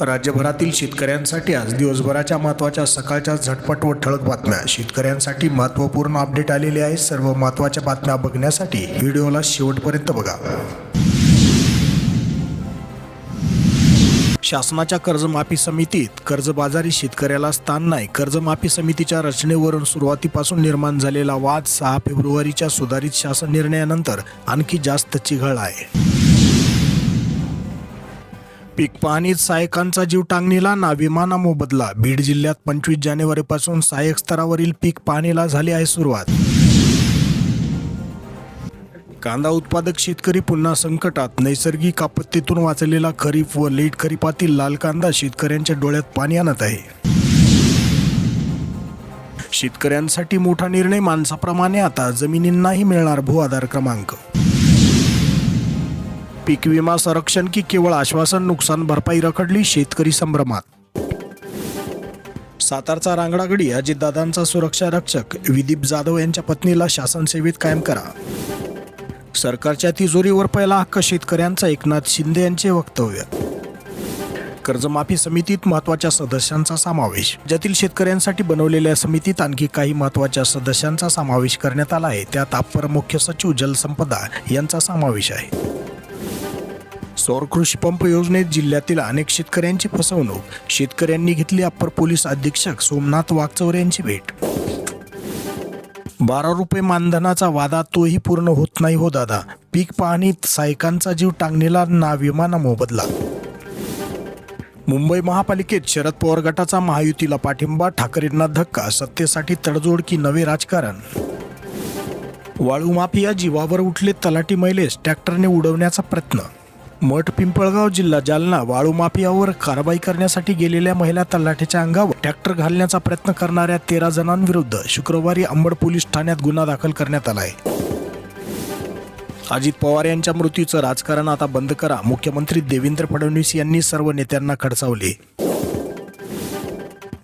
राज्यभरातील शेतकऱ्यांसाठी आज दिवसभराच्या महत्त्वाच्या सकाळच्या झटपट व ठळक बातम्या. शेतकऱ्यांसाठी महत्त्वपूर्ण अपडेट आलेले आहे सर्व महत्त्वाच्या बातम्या बघण्यासाठी व्हिडिओला शेवटपर्यंत बघा. शासनाच्या कर्जमाफी समितीत कर्जबाजारी शेतकऱ्याला स्थान नाही. कर्जमाफी समितीच्या रचनेवरून सुरुवातीपासून निर्माण झालेला वाद सहा फेब्रुवारीच्या सुधारित शासन निर्णयानंतर आणखी जास्त चिघळ आहे. पीक पाहणीत सहायकांचा जीव टांगणीला ना विमाना मोबदला बीड जिल्ह्यात पंचवीस जानेवारीपासून सहाय्यक स्तरावरील पीक पाहणीला झाली आहे सुरुवात. कांदा उत्पादक शेतकरी पुन्हा संकटात. नैसर्गिक आपत्तीतून वाचलेला खरीप व लेट खरीपातील लाल कांदा शेतकऱ्यांच्या डोळ्यात पाणी आणत आहे. शेतकऱ्यांसाठी मोठा निर्णय माणसाप्रमाणे आता. जमिनींनाही मिळणार भू आधार क्रमांक. पीक विमा संरक्षण की केवळ आश्वासन नुकसान भरपाई रखडली शेतकरी संभ्रमात? सातारचा रांगडागडी अजितदादांचा सुरक्षा रक्षक विदीप जाधव यांच्या पत्नीला शासन सेवेत कायम करा. सरकारच्या तिजोरीवर पहिला हक्क शेतकऱ्यांचा एकनाथ शिंदे यांचे वक्तव्य. कर्जमाफी समितीत महत्त्वाच्या सदस्यांचा समावेश. ज्यातील शेतकऱ्यांसाठी बनवलेल्या समितीत आणखी काही महत्त्वाच्या सदस्यांचा समावेश करण्यात आला आहे. त्यात अपर मुख्य सचिव जलसंपदा यांचा समावेश आहे. सौर कृषी पंप योजनेत जिल्ह्यातील अनेक शेतकऱ्यांची फसवणूक. शेतकऱ्यांनी घेतली अप्पर पोलीस अधीक्षक सोमनाथ वागचौर यांची भेट. बारा रुपये मानधनाचा वादा तोही पूर्ण होत नाही हो दादा. पीक पाहणीत सायकांचा जीव टांगणीला ना विमाना मोबदला मुंबई महापालिकेत शरद पवार गटाचा महायुतीला पाठिंबा ठाकरेंना धक्का सत्तेसाठी तडजोड की नवे राजकारण. वाळू माफिया जीवावर उठले तलाठी महिलेस ट्रॅक्टरने उडवण्याचा प्रयत्न मठ पिंपळगाव जिल्हा जालना वाळू माफियावर कारवाई करण्यासाठी गेलेल्या महिला तलाठीच्या अंगावर ट्रॅक्टर घालण्याचा प्रयत्न करणाऱ्या तेरा जणांविरुद्ध शुक्रवारी अंबड पोलीस ठाण्यात गुन्हा दाखल करण्यात आला आहे अजित पवार यांच्या मृत्यूचं राजकारण आता बंद करा मुख्यमंत्री देवेंद्र फडणवीस यांनी सर्व नेत्यांना खडसावले.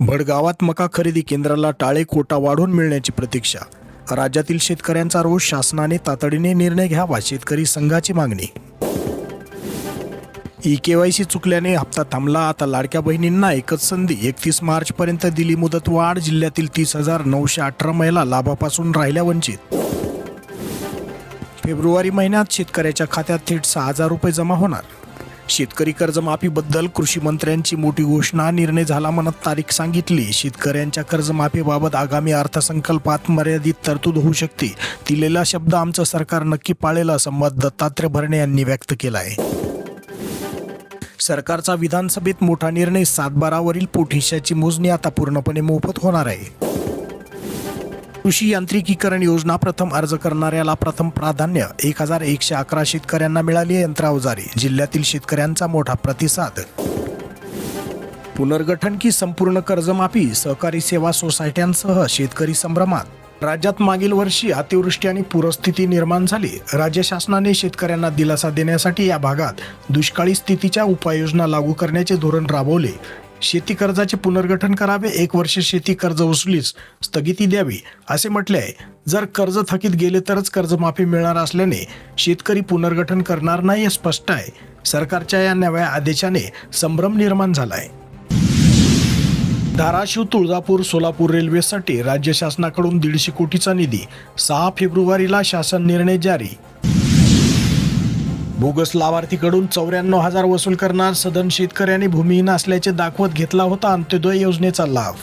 भडगावात मका खरेदी केंद्राला टाळे कोटा वाढून मिळण्याची प्रतीक्षा. राज्यातील शेतकऱ्यांचा रोष शासनाने तातडीने निर्णय घ्यावा शेतकरी संघाची मागणी ई के वाय सी चुकल्याने हप्ता थांबला. आता लाडक्या बहिणींना एकच संधी. एकतीस मार्च पर्यंत दिली मुदत वाढ. जिल्ह्यातील तीस हजार नऊशे अठरा महिला लाभापासून राहिल्या वंचित. फेब्रुवारी महिन्यात शेतकऱ्याच्या खात्यात थेट सहा हजार रुपये जमा होणार. शेतकरी कर्जमाफीबद्दल कृषी मंत्र्यांची मोठी घोषणा. निर्णय झाला म्हणत तारीख सांगितली. शेतकऱ्यांच्या कर्जमाफीबाबत आगामी अर्थसंकल्पात मर्यादित तरतूद होऊ शकते. दिलेला शब्द आमचं सरकार नक्की पाळेल असं मत दत्तात्रय भरणे यांनी व्यक्त केलं आहे. सरकारचा विधानसभेत मोठा निर्णय सातबारावरील पोटहिशाची मोजणी आता पूर्णपणे मोफत होणार आहे. कृषी यांत्रिकीकरण योजना प्रथम अर्ज करणाऱ्याला प्रथम प्राधान्य एक हजार एकशे अकरा शेतकऱ्यांना मिळाली यंत्रावजारे जिल्ह्यातील शेतकऱ्यांचा मोठा प्रतिसाद. पुनर्गठन की संपूर्ण कर्जमाफी? सहकारी सेवा सोसायट्यांसह शेतकरी संभ्रमात. राज्यात मागील वर्षी अतिवृष्टी आणि पूरस्थिती निर्माण झाली. राज्य शासनाने शेतकऱ्यांना दिलासा देण्यासाठी या भागात दुष्काळी स्थितीच्या उपाययोजना लागू करण्याचे धोरण राबवले. शेती कर्जाचे पुनर्गठन करावे एक वर्ष शेती कर्ज वसुलीस स्थगिती द्यावी असे म्हटले आहे. जर कर्ज थकीत गेले तरच कर्जमाफी मिळणार असल्याने शेतकरी पुनर्गठन करणार नाही हे स्पष्ट आहे. सरकारच्या या नव्या आदेशाने संभ्रम निर्माण झाला आहे. धाराशिव तुळजापूर सोलापूर रेल्वेसाठी राज्य शासनाकडून दीडशे कोटीचा निधी. सहा फेब्रुवारीला शासन निर्णय जारी. बोगस लाभार्थीकडून चौऱ्याण्णव हजार वसूल करणार सदन शेतकऱ्यांनी भूमिहीन असल्याचे दाखवत घेतला होता अंत्योदय योजनेचा लाभ.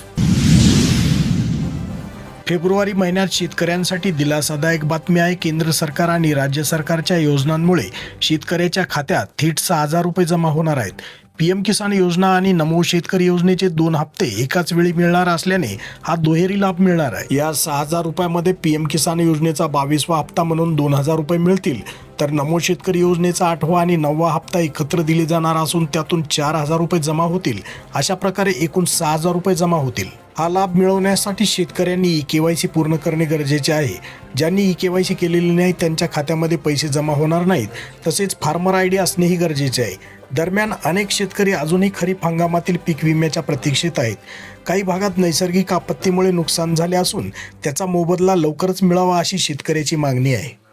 फेब्रुवारी महिन्यात शेतकऱ्यांसाठी दिलासादायक बातमी आहे केंद्र सरकार आणि राज्य सरकारच्या योजनांमुळे शेतकऱ्याच्या खात्यात थेट सहा हजार रुपये जमा होणार आहेत. पीएम किसान योजना आणि नमो शेतकरी योजनेचे दोन हप्ते एकाच वेळी मिळणार असल्याने हा दुहेरी लाभ मिळणार आहे. या सहा हजार रुपयामध्ये पीएम किसान योजनेचा बावीसवा हप्ता म्हणून दोन हजार रुपये मिळतील. तर नमो शेतकरी योजनेचा आठवा आणि नववा हप्ता एकत्र दिले जाणार असून त्यातून चार हजार रुपये जमा होतील. अशा प्रकारे एकूण सहा हजार रुपये जमा होतील. हा लाभ मिळवण्यासाठी शेतकऱ्यांनी ई केवायसी पूर्ण करणे गरजेचे आहे. ज्यांनी ई केवायसी केलेली नाही त्यांच्या खात्यामध्ये पैसे जमा होणार नाहीत. तसेच फार्मर आय डी असणेही गरजेचे आहे. दरम्यान अनेक शेतकरी अजूनही खरीप हंगामातील पीक विम्याच्या प्रतीक्षेत आहेत. काही भागात नैसर्गिक आपत्तीमुळे नुकसान झाले असून त्याचा मोबदला लवकरच मिळावा अशी शेतकऱ्याची मागणी आहे.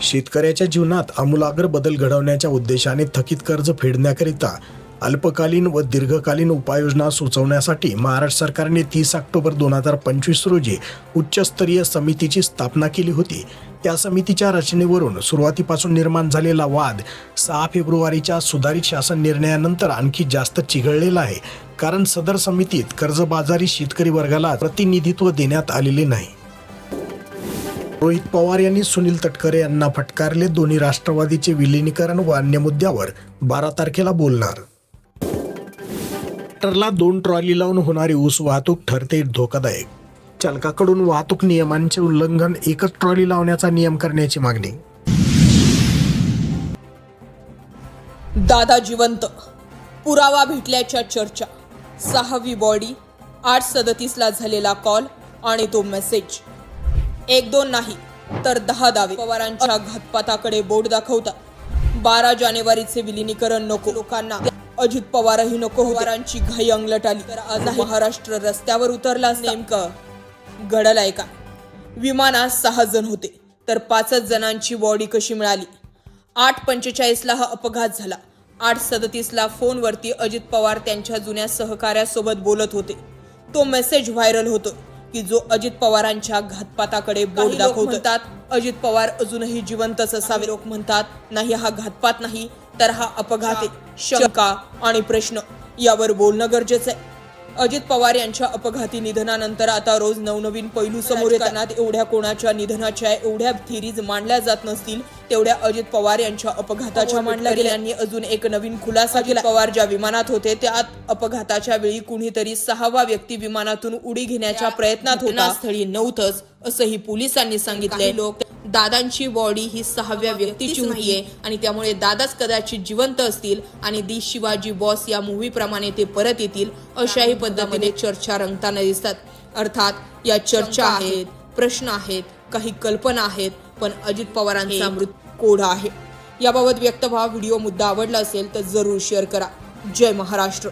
शेतकऱ्याच्या जीवनात आमूलाग्र बदल घडवण्याच्या उद्देशाने थकीत कर्ज फेडण्याकरिता अल्पकालीन व दीर्घकालीन उपाययोजना सुचवण्यासाठी महाराष्ट्र सरकारने तीस ऑक्टोबर दोन हजार पंचवीस रोजी उच्चस्तरीय समितीची स्थापना केली होती. या समितीच्या रचनेवरून सुरुवातीपासून निर्माण झालेला वाद सहा फेब्रुवारीच्या सुधारित शासन निर्णयानंतर आणखी जास्त चिघळलेला आहे. कारण सदर समितीत कर्जबाजारी शेतकरी वर्गाला प्रतिनिधित्व देण्यात आलेले नाही. रोहित पवार यांनी सुनील तटकरे यांना फटकारले दोन्ही राष्ट्रवादीचे विलिनीकरण व अन्य मुद्द्यावर बारा तारखेला बोलणार. ट्रॅक्टरला दोन ट्रॉली लावून होणारी ऊस वाहतूक ठरते धोकादायक. चालकाकडून वाहतूक नियमांचे उल्लंघन एकच ट्रॉली लावण्याचा नियम करण्याची मागणी. दादा जिवंत पुरावा भेटल्याच्या चर्चा. सहावी बॉडी आठ सदतीसला झालेला कॉल आणि तो मेसेज. एक दोन नाही तर दहा दावे. पवारांच्या घातपाताकडे बोट दाखवतात बारा जानेवारीचे विलिनीकरण नको. लोकांना अजित पवारही नको पवारांची घाई अंगलट आली. तर आज महाराष्ट्र रस्त्यावर उतरला नेमकं घडलंय का? विमानात सहा जण होते तर पाचच जणांची बॉडी कशी मिळाली? आठ पंचेचाळीसला हा अपघात झाला. आठ सदतीसला फोनवरती अजित पवार त्यांच्या जुन्या सहकाऱ्यासोबत बोलत होते. तो मेसेज व्हायरल होतो. की जो अजित पवारांच्या घातपाताकडे बोट दाखवतात अजित पवार अजूनही जिवंतच असावे लोक म्हणतात नाही हा घातपात नाही तर हा अपघात आहे. शंका आणि प्रश्न यावर बोलणं गरजेचं आहे. अजित पवार यांच्या अपघाती निधनानंतर आता रोज नवनवीन पैलू समोर येतात. एवढ्या कोणाच्या निधनाच्या एवढ्या थिरीज मांडल्या जात नसतील तेवढ्या अजित पवार यांच्या अपघाताच्या मांडल्या गेल्या. यांनी अजून एक नवीन खुलासा केला. पवार ज्या विमानात होते त्यात अपघाताच्या वेळी कुणीतरी सहावा व्यक्ती विमानातून उडी घेण्याच्या प्रयत्नात होता. स्थळी नव्हतंच असंही पोलिसांनी सांगितले लोक दादांची बॉडी ही सहाव्या व्यक्तीची नाहीये आणि त्यामुळे दादाच कदाचित जिवंत असतील आणि दी शिवाजी बॉस या मूवी प्रमाणे ते परत येतील अशाही पद्धतीने चर्चा रंगताना दिसतात. अर्थात या चर्चा आहेत प्रश्न आहेत काही कल्पना आहेत पण अजित पवारांचा मृत्यू कोढा आहे. याबाबत व्यक्त व्हा. व्हिडिओ मुद्दा आवडला असेल तर जरूर शेअर करा. जय महाराष्ट्र.